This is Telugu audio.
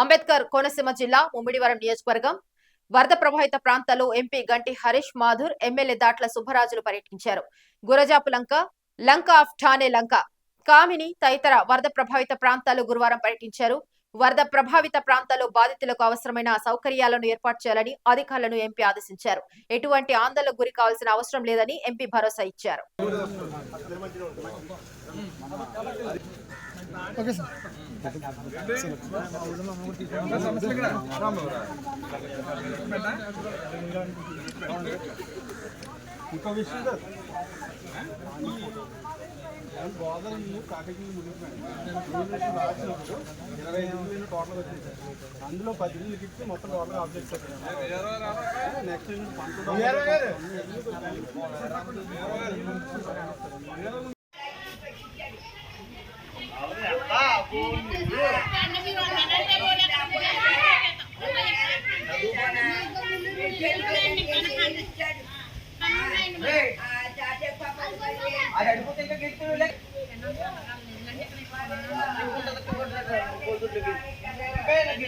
అంబేద్కర్ కోనసీమ జిల్లా ముమ్మిడివరం నియోజకవర్గం వరద ప్రభావిత ప్రాంతాల్లో ఎంపీ గంటి హరీష్ మాధుర్ ఎమ్మెల్యే దాట్ల సుబ్బరాజులు పర్యటించారు. గురజాపు లంక లంక ఆఫ్ ఠానే లంక. కామిని తదితర వరద ప్రభావిత ప్రాంతాలు గురువారం పర్యటించారు. వరద ప్రభావిత ప్రాంతాల్లో బాధితులకు అవసరమైన సౌకర్యాలను ఏర్పాటు చేయాలని అధికారులను ఎంపీ ఆదేశించారు. ఎటువంటి ఆందోళనకు గురి కావాల్సిన అవసరం లేదని ఎంపీ భరోసా ఇచ్చారు. ఇంకో విషయం సార్ గోదావరి నీళ్ళు కాకకి మునిగిపోయాయి రాసినప్పుడు ఇరవై ఐదు వేలు టోటల్ వచ్చింది సార్ అందులో పది నీళ్ళకి ఇచ్చి మొత్తం టోటల్ ఆఫ్ చేస్తారు నెక్స్ట్ అది